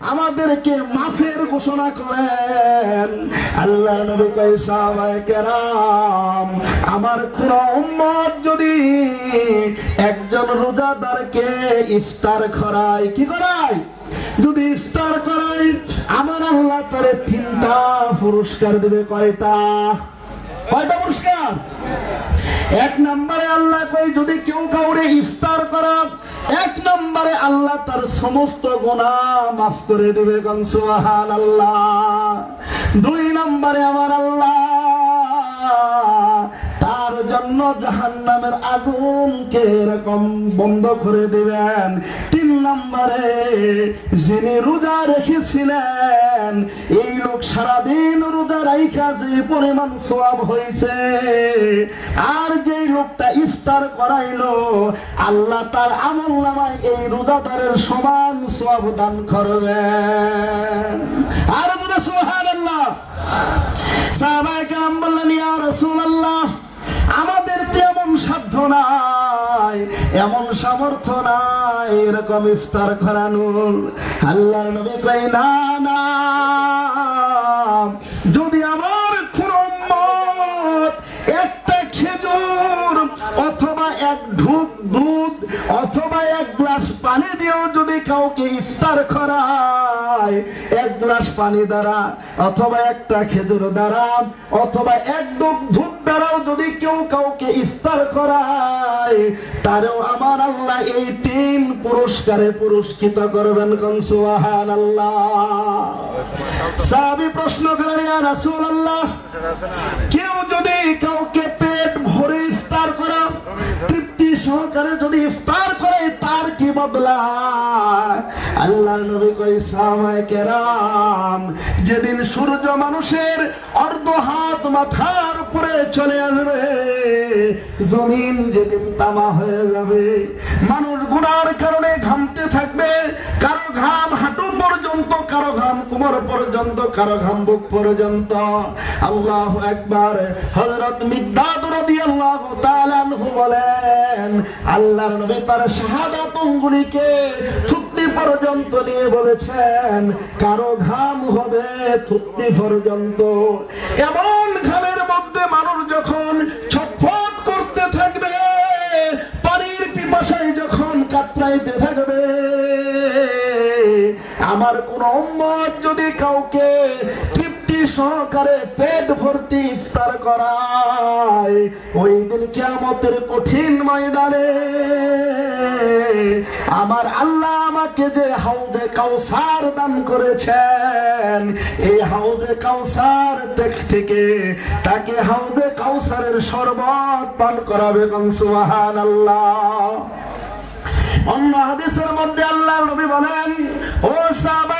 আমাদেরকে মাফের ঘোষণা করেন। আল্লাহ নবী কেরাম, আমার উম্মত যদি একজন রোজাদারকে ইফতার করায়, কি করায়? যদি ইফতার করায়, আমার আল্লাহ তারে তিনটা পুরস্কার দিবে কয়টা? কয়টা পুরস্কার? এক নম্বরে আল্লাহ কই যদি কেউ কাউরে ইফতার করা এক নম্বরে আল্লাহ তার সমস্ত গোনা মাফ করে দেবে আল্লাহ দুই নম্বরে আমার আল্লাহ তার জন্য জাহান নামের আগুনকে এরকম বন্ধ করে দিবেন। তিন নম্বরে যিনি রোজা রেখেছিলেন এই লোক সারাদিন রোজা রাইখা যে পরিমাণ সোয়াব হয়েছে আর যেই লোকটা ইফতার করাইলো, আল্লাহ তার আমল নামায় এই রোজাদারের সমান সোয়াব দান করবেন আর সোহান আল্লাহ সাহাবায়ে কেরাম বললেন, ইয়া রাসূলুল্লাহ, আমাদের তো এমন সাধ্য নাই এমন সামর্থ্য নাই এরকম ইফতার করানোর। আল্লাহর নবী কই না না। এক গ্লাস পানি দিয়েও যদি কাউকে ইফতার করায়। এক গ্লাস পানি দ্বারা অথবা একটা খেজুর দ্বারা অথবা এক ডুব দুধ দ্বারাও যদি কেউ কাউকে ইফতার করায়, তারেও আমার আল্লাহ এই তিন পুরস্কারে পুরস্কৃত করবেন কনসুয়াহান আল্লাহ সাহাবি প্রশ্ন করেন, ইয়া রাসূলুল্লাহ, কেউ যদি কাউকে পেট ভরে ইফতার করা, তৃপ্তি সহকারে যদি ইফতার যেদিন সূর্য মানুষের অর্ধ হাত মাথার উপরে চলে আসবে, জমিন যেদিন তামা হয়ে যাবে, মানুষ গুনার কারণে ঘামতে থাকবে, কারও ঘাম হাঁটু পর্যন্ত, কারও ঘাম কোমর পর্যন্ত, কারও ঘাম বুক পর্যন্ত। আল্লাহ একবার হযরত মিকদাদ রাদিয়াল্লাহু তাআলা বলেন, আল্লাহর নবী তার শাহাদাত অঙ্গুলিকে থুতনি পর্যন্ত নিয়ে বলেছেন, কারও ঘাম হবে থুতনি পর্যন্ত। এমন ঘামের মধ্যে মানুষ যখন ছটফট করতে থাকবে, পানির পিপাসায় যখন কাতরাইতে থাকবে, আমার কোন যদি কাউকে সহকারে পেট ভর্তি ইফতার করায়। ওই দিন কিয়ামতের কঠিন ময়দানে আমার আল্লাহ আমাকে যে হাউজে কাউসার দান করেছেন, এই হাউজে কাউসার দেখ থেকে তাকে হাউজে কাউসারের শরবত পান করাবে কনসুবাহান আল্লাহ অন্য হাদিসের মধ্যে আল্লাহ নবী বলেন, ও সাহাবায়ে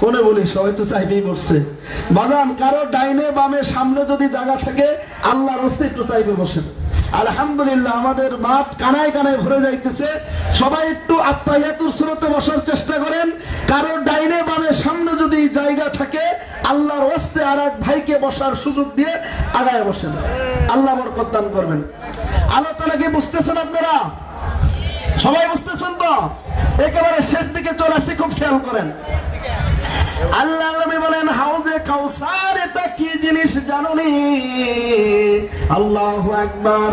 কোনে বলি, সবাই তো চাইবেই বসছে। বাজান, কারও ডাইনে বামে সামনে যদি জায়গা থাকে, আল্লাহর হস্তে একটু চাইবে বসেন আলহামদুলিল্লাহ, আমাদের মাঠ কানায় কানায় ভরে যাইতেছে। সবাই একটু আত্মাহিয়াতুর স্রোতে বসার চেষ্টা করেন। কারও ডাইনে বামে সামনে যদি জায়গা থাকে, আল্লাহর হস্তে আর এক ভাইকে বসার সুযোগ দিয়ে আগায় বসেন। আল্লাহ বরকত দান করবেন। আল্লাহ তালা কি বুঝতেছেন আপনারা? সবাই বুঝতেছেন তো? একেবারে শেষ দিকে চলে আসি, খুব খেয়াল করেন। আল্লাহ নবী বলেন, হাউজে কাউসার, এটা কি জিনিস জানুনি? আল্লাহ একবার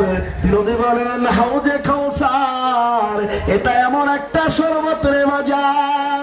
নবী বলেন, হাউজে কাউসার, এটা এমন একটা সর্বত্রে বাজার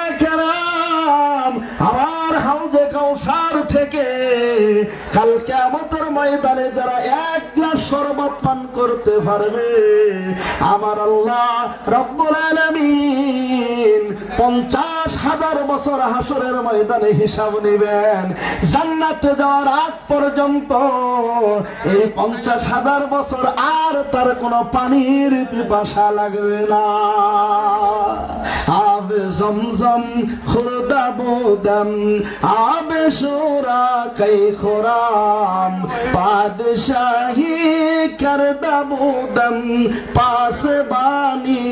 কেরাম আমার হাউজে কাউসার থেকে কাল কিয়ামতের ময়দানে যারা এক গ্লাস শরবত পান করতে পারবে, আমার আল্লাহ রব্বুল আলামিন পঞ্চাশ হাজার বছর হাসরের ময়দানে হিসাব নেবেন। জান্নাতে যাওয়ার আগ পর্যন্ত এই পঞ্চাশ হাজার বছর আর তার কোনো পানির পিপাসা লাগবে না। আবে জমজম খুরদা বোদম, আবে সোরা কই খোরাম। পাদশাহী করদা বোদম পাস বানি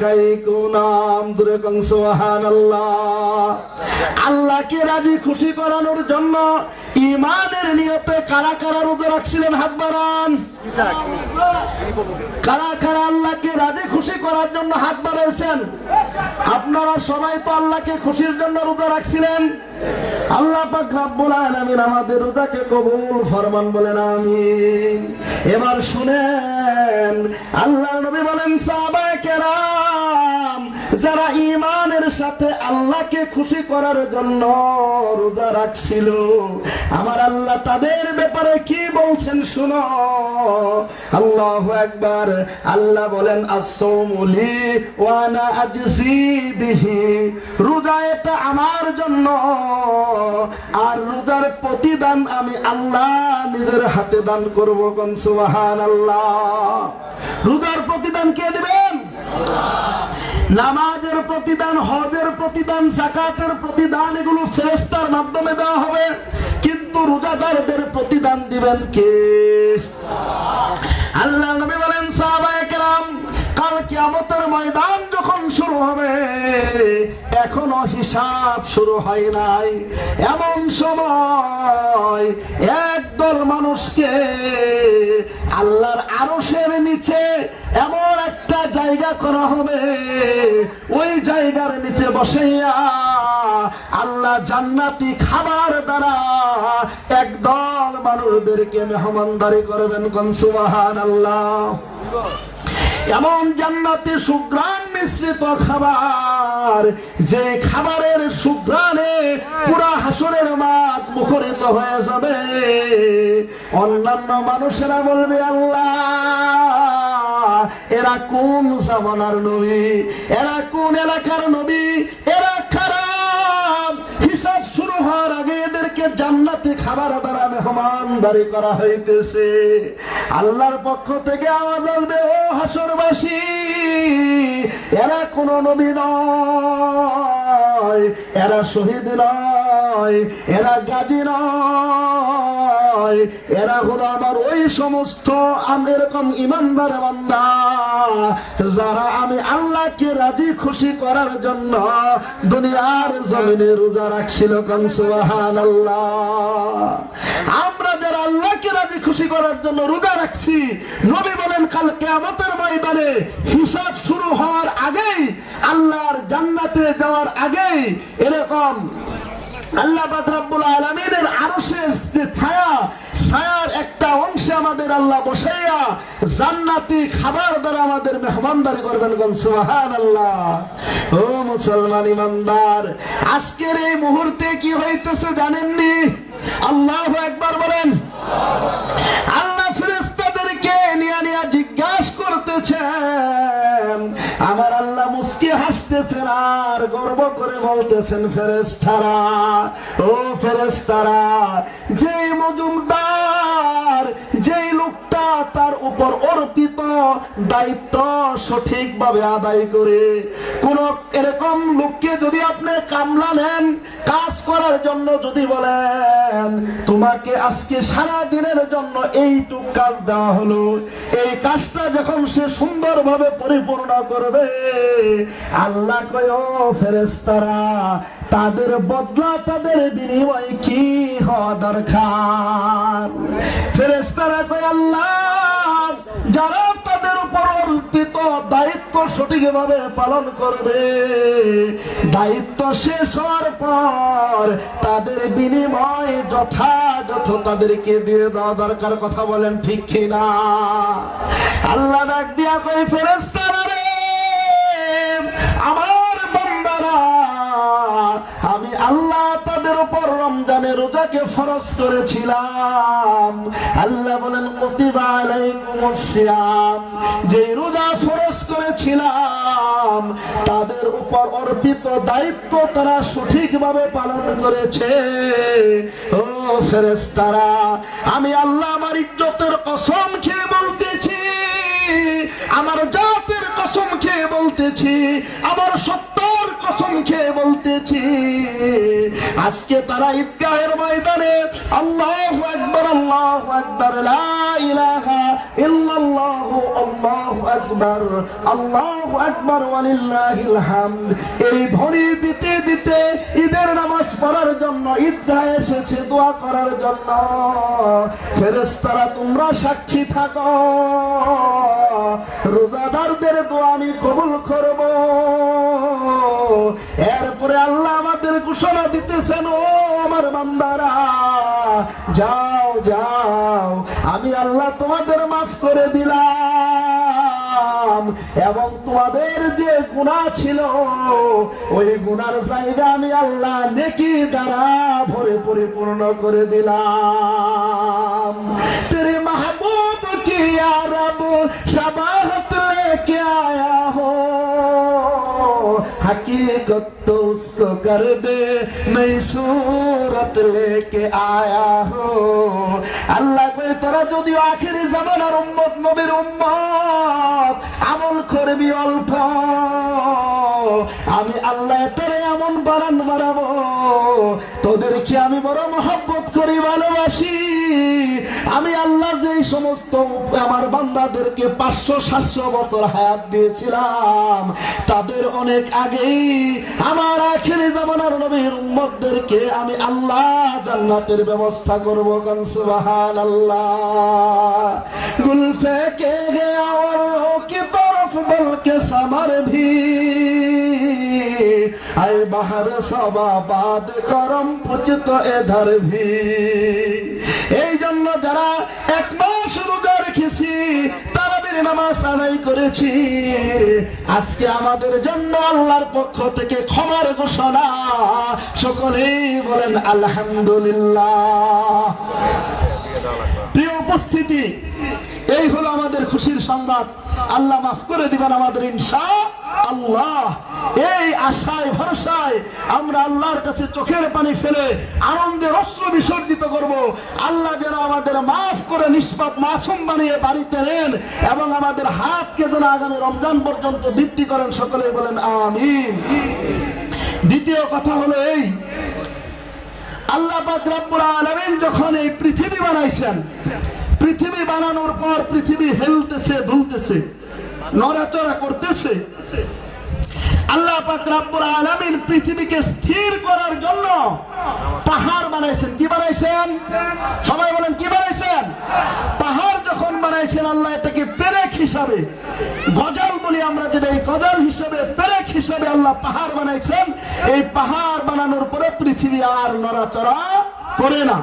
কই গুনাম দূরে কং সুবহানাল্লাহ। আল্লাহকে রাজি খুশি করানোর জন্য ইমানের নিয়তে কারা কারা রোজা রাখছিলেন হাত বাড়ান। কারা কারা আল্লাহকে রাজি খুশি করার জন্য হাত বাড়াইছেন? আপনারা সবাই তো আল্লাহকে খুশির জন্য রোজা রাখছিলেন। আল্লাহ পাক রাব্বুল আলামিন আমাদের রোজাকে কবুল ফরমান বলেন, আমিন। এবার শুনেন আল্লাহ নবী বলেন, সাহাবায়ে কেরাম, যারা সাথে আল্লাহকে খুশি করার জন্য রোজা রাখছিল। আমার আল্লাহ তাদের ব্যাপারে কি বলছেন শুনো। আল্লাহ একবার আল্লাহ বলেন আসৌমুলি ওয়ানা আজজি বিহি। রোজা এটা আমার জন্য। আর রোজার প্রতিদান আমি আল্লাহ নিজের হাতে দান করব কোন? সুবাহান আল্লাহ রোজার প্রতিদান কে দিবেন? নামাজের প্রতিদান, হজের প্রতিদান, জাকাতের প্রতিদান, এগুলো ফেরেস্তার মাধ্যমে দেওয়া হবে। কিন্তু রোজাদারদের প্রতিদান দিবেন কে? আল্লাহ নবী বলেন কেরাম কাল কিয়ামতের ময়দান যখন শুরু হবে, এখনও হিসাব শুরু হয় নাই। এমন সময় একদল মানুষকে আল্লাহর আরশের নিচে এমন একটা জায়গা করা হবে, ওই জায়গার নিচে বসাইয়া আল্লাহ জান্নাতি খাবার দ্বারা একদল মানুষদেরকে মেহমানদারি করবেন কোন সুবাহান আল্লাহ এমন জান্নাতে সুগ্রাণ মিশ্রিত খাবার, যে খাবারের সুগ্রাণে পুরা হাসরের মাঠ মুখরিত হয়ে যাবে। অন্যান্য মানুষেরা বলবে, আল্লাহ, এরা কোন জামানার নবী? এরা কোন এলাকার নবী? খাবার দ্বারা মেহমানদারি করা হইতেছে। আল্লাহর পক্ষ থেকে আওয়াজ আসবে, ও হাসরবাসী, এরা কোন নবী নয়। এরা শহীদ নয় এরা গাজী নয় এরা হলো আমার ওই সমস্ত আমি এরকম ইমানদার বান্দা, যারা আমি আল্লাহকে রাজি খুশি করার জন্য দুনিয়ার জমিনে রোজা রাখছিল কনসুহান আমরা যারা আল্লাহকে রাজি খুশি করার জন্য রোজা রাখছি, নবী বলেন, কাল কেয়ামতের ময়দানে হিসাব শুরু হওয়ার আগেই আল্লাহর জান্নাতে যাওয়ার আগেই এরকম আল্লাহ পাক রব্বুল আলামিনের আরশের যে ছায়া, ছায়ার একটা অংশে আমাদের আল্লাহ বসাইয়া জান্নাতি খাবার দ্বারা আমাদের মেহমানদারি করবেন কোন সুবহানাল্লাহ। ও মুসলমান ইমানদার, আজকের এই মুহূর্তে কি হইতেছে জানেননি? আল্লাহ একবার বলেন। করে বলতেছেন ফেরেস্তারা ও ফেরেস্তারা যে মজুমদার উপর অর্পিত দায়িত্ব সঠিকভাবে আদায় করে। কোন এরকম লোককে যদি আপনি কামলা নেন, কাজ করার জন্য যদি বলেন, তোমাকে আজকে সারা দিনের জন্য এইটুক কাজ দেওয়া হলো। এই কাজটা যখন সে সুন্দরভাবে পরিপূর্ণ করবে, আল্লাহ কয় ফেরেস্তারা তাদের বদলা তাদের বিনিময় কি হওয়া দরকার? ফেরেস্তারা কয়, আল্লাহ যারা তাদের উপর অর্পিত দায়িত্ব সঠিকভাবে পালন করবে, দায়িত্ব শেষ হওয়ার পর তাদের বিনিময় যথাযথ তাদেরকে দিয়ে দেওয়া দরকার, কথা বলেন ঠিক কিনা? আল্লাহ ডাক দিয়া কই ফেরেস্তারা আমার বান্দারা, আমি আল্লাহ রোজাকে ফরজ করেছিলাম। আল্লাহ বলেন যে রোজা ফরজ করেছিলাম, তাদের উপর অর্পিত দায়িত্ব তারা সঠিকভাবে পালন করেছে। ও ফেরেশতারা, আমি আল্লাহ আমার ইজ্জতের কসম খেয়ে বলতেছি, আমার জাতের কসম খেয়ে বলতেছি, আমার সত্তর কসম খেয়ে বলতেছি, আজকে তারা ঈদগাহের ময়দানে আল্লাহ আকবর, আল্লাহ আল্লাহু আকবর এই ধ্বনি দিতে দিতে ঈদের জন্য দোয়া করার জন্য। তোমরা সাক্ষী থাকো। রোজাদারদের দোয়া আমি কবুল করব। এরপরে আল্লাহ আমাদের ঘোষণা দিতেছেন, ও আমার বান্দারা, যাও যাও, আমি আল্লাহ তোমাদের মাফ করে দিলাম। এবং তোমাদের যে গুণা ছিল, ওই গুনার জায়গা আমি আল্লাহ নেকি দ্বারা ভরে পরিপূর্ণ করে দিলাম। তেরে মাহবুব কি আরব हकीकत तो उसको कर दे नई सूरत लेके आया हो আল্লাহ কই তোরা যদিও আখেরি জামানার উম্মত নবীর উম্মত আমল করবি অল্প আমি আল্লাহ এটারে এমন বারান বাড়াবো তোদেরকে আমি বড় মহব্বত করি ভালোবাসি আমি আল্লাহ যে সমস্ত আমার বান্দাদেরকে পাঁচশো, সাতশো বছর হায়াত দিয়েছিলাম, তাদের অনেক আগেই আমার আখেরি জামানার নবীর উম্মদেরকে আমি আল্লাহ জান্নাতের ব্যবস্থা করব কান সুবাহান আল্লাহ গুলফে কে গে আমার তরফ বলকে সামার ভি। আই বাহার সবা বাদ করম এধার ভি। তারাবির নামাজ আদায় করেছি। আজকে আমাদের জন্য আল্লাহর পক্ষ থেকে ক্ষমার ঘোষণা। সকলেই বলেন, আলহামদুলিল্লাহ। প্রিয় উপস্থিতি এই হলো আমাদের খুশির সংবাদ। আল্লাহ মাফ করে দিবেন আমাদের ইনসা আল্লাহ। এই আশায়, ভরসায় আমরা আল্লাহর কাছে চোখের পানি ফেলে আনন্দের অস্ত্র বিসর্জিত করব। আল্লাহ যেন আমাদের মাফ করে নিষ্পাপ মাসুম বানিয়ে বাড়িতে নেন এবং আমাদের হাতকে যেন আগামী রমজান পর্যন্ত বৃদ্ধি করেন। সকলে বলেন, আমিন। দ্বিতীয় কথা হলো এই, আল্লাহ পাক রব্বুল যখন এই পৃথিবী বানাইছেন পৃথিবী বানানোর পর পৃথিবী হেলতেছে, দুলতেছে, নড়াচড়া করতেছে। আল্লাহ পাক রব্বুল আলামিন পৃথিবীকে স্থির করার জন্য পাহাড় বানাইছেন। কি বানাইছেন? সবাই বলেন, কি বানাইছেন? পাহাড় যখন বানাইছেন, আল্লাহ এটাকে পেরেক হিসাবে, গজাল বলি আমরা যেটা, এই গজাল হিসাবে, পেরেক হিসাবে আল্লাহ পাহাড় বানাইছেন। এই পাহাড় বানানোর পরে পৃথিবী আর নড়াচড়া করে না।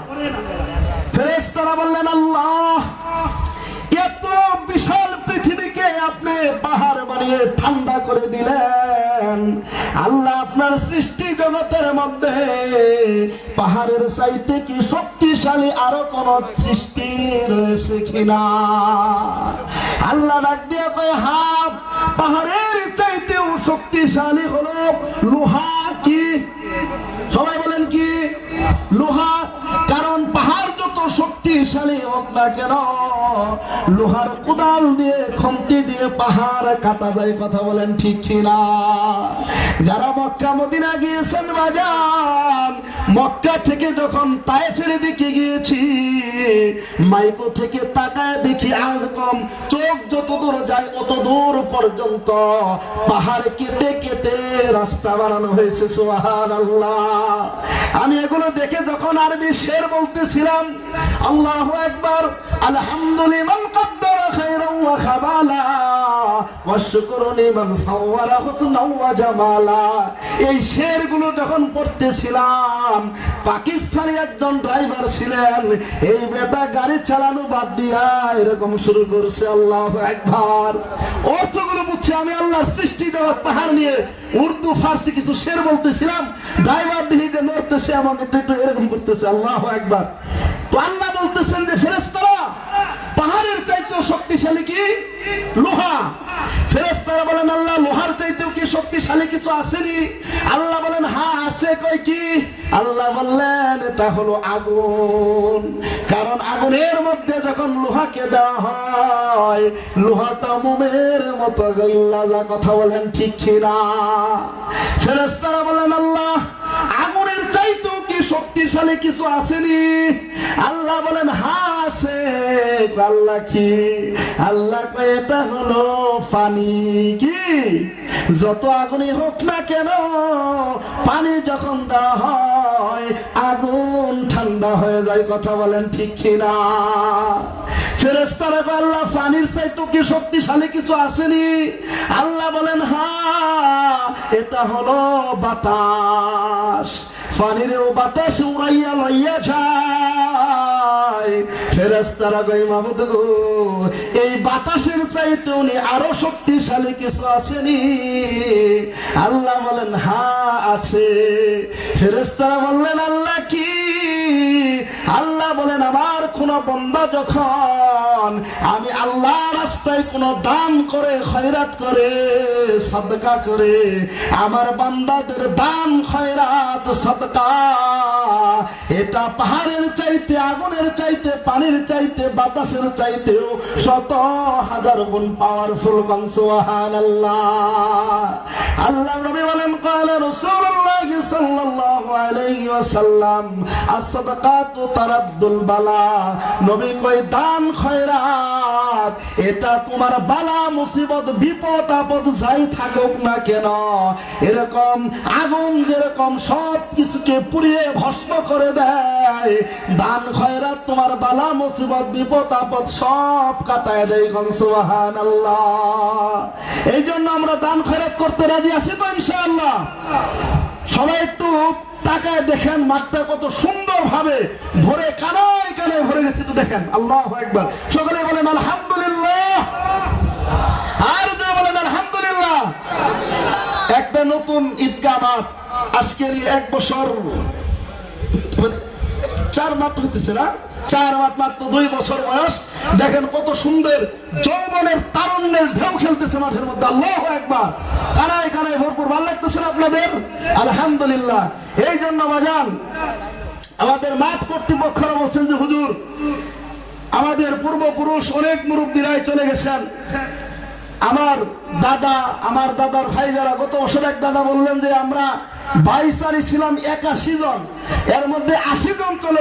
ফেরেশতারা বললেন, আল্লাহ, এত বিশাল পৃথিবীকে আপনি পাহাড় বানিয়ে ঠান্ডা করে দিলেন। আল্লাহ আপনার সৃষ্টি জগতের মধ্যে পাহাড়ের চাইতে কি শক্তিশালী আরও কোন সৃষ্টি রয়েছে কিনা? আল্লাহ ডাক দিয়ে হাফ পাহাড়ের চাইতেও শক্তিশালী হলো লোহা শক্তিশালী হোক না কেন লোহার কোদাল দিয়ে, খন্তি দিয়ে পাহাড় কাটা যায় কথা বলেন ঠিক কিনা? যারা মক্কা, মদিনা গিয়েছেন বাজান, মক্কা থেকে যখন তায়েফের দিকে গিয়েছি মাইকো থেকে তাকায় দেখি একদম চোখ যত দূর যায় অত দূর পর্যন্ত পাহাড় কেটে কেটে রাস্তা বানানো হয়েছে সোহান আল্লাহ আমি এগুলো দেখে যখন আরবি শের বলতেছিলাম, আল্লাহ একবার আলহামদুলিল্লাহ খাইরান ওয়া খাবালা ওয়াশকুরু লিমান সাওয়ারা হুসনাও ওয়া জামালা। এই শেরগুলো যখন পড়তেছিলাম, পাকিস্তানি একজন ড্রাইভার ছিলেন, এই বেটা গাড়ি চালানো বাদ দিয়া এরকম শুরু করছে, আল্লাহ একবার অর্থগুলো বুঝছে, আমি আল্লাহর সৃষ্টি জগৎ পাহাড় নিয়ে উর্দু, ফার্সি কিছু শের বলতেছিলাম, ড্রাইভার দিহি যে নড়তেছে, আমাকে একটু এরকম করতেছে, আল্লাহ একবার তো আল্লাহ বলতেছেন যে ফেরেস্তারা পাহাড়ের চাইতেও শক্তিশালী কি? লোহা। ফেরেস্তারা বলেন, আল্লাহ, লোহার চাইতেও কি শক্তিশালী কিছু আসেনি? আল্লাহ বলেন, হা, আছে, কই কি? আল্লাহ বললেন, এটা হলো আগুন। কারণ আগুনের মধ্যে যখন লোহাকে দেওয়া হয়, লোহাটা মোমের মতো গল্লা যা কথা বলেন ঠিক কিনা? ফেরেস্তারা বলেন, আল্লাহ শক্তিশালী কিছু আসেনি? আল্লাহ বলেন, হা, আছে। আল্লাহ কি? আল্লাহ এটা হলো পানি। কি? যত আগুনই হোক না কেন, পানি যখন দেওয়া হয়, আগুন ঠান্ডা হয়ে যায়। কথা বলেন ঠিক কিনা? ফেরেস্তারা আল্লাহ, পানির চাইতেও কি শক্তিশালী কিছু আসেনি? আল্লাহ বলেন, হা, এটা হলো বাতাস। পানিরেও বাতাস উড়াইয়া লইয়া যায়। ফেরেস্তারা গই মাহমুদ গো, এই বাতাসের চাইতে উনি আরও শক্তিশালী কিছু আসেনি আল্লাহ বলেন, হা, আছে। ফেরেস্তারা বললেন, আল্লাহ কি? আল্লাহ বলেন, আমার কোন বন্দা যখন আমি আল্লাহ রাস্তায় কোন দান করে, খয়রাত করে, সদকা করে, আমার বান্দাদের দান, খয়রাত, সদকা এটা পাহাড়ের চাইতে আগুনের চাইতে পানির চাইতে বাতাসের চাইতেও শত হাজার গুণ পাওয়ারফুল কনসোহান আল্লাহ আল্লাহ নবী বলেন قال رسول الله صلى الله عليه وسلم الصدقات ترد البلاء নবী কই দান খয়রাত এটা তোমার বালা মুসিবত বিপদ আপদ যাই থাকুক না কেন এরকম আগুন যেরকম সব কিছুকে পুড়িয়ে ভস্ম করে দেয়। দান খয়রাত তোমার বালা, মুসিবত, বিপদ, আপদ সব কাটায় দেয় কনসুবাহান আল্লাহ এই জন্য আমরা দান খয়রাত করতে রাজি আছি তো ইনশাআল্লাহ। সবাই একটু তাকায় দেখেন, মাঠটা কত সুন্দর ভাবে ভরে, কানায় কানায় ভরে গেছে তো দেখেন। আল্লাহ একবার সকলে বলেন, আলহামদুলিল্লাহ। আর যে বলেন, আলহামদুলিল্লাহ। একটা নতুন ঈদগাহ মাঠ, আজকের এক বছর চার হতেছে না? চার মাত্র দুই বছর বয়স। দেখেন কত সুন্দর যৌবনের তারুণ্যের ঢেউ খেলতেছে মাঠের মধ্যে। আল্লাহ একবার কানায় কানায় ভরপুর। ভালো লাগতেছে আপনাদের? আলহামদুলিল্লাহ। এই জন্য বাজান, আমাদের মাঠ কর্তৃপক্ষরা বলছেন যে, হুজুর, আমাদের পূর্বপুরুষ অনেক মুরব্বীরাই চলে গেছেন। আমার দাদা, আমার দাদার ভাই যারা, গত বছর এক দাদা বললেন যে আমরা বাইশ তারিখ ছিলাম একাশি জন। এর মধ্যে আশি জন চলে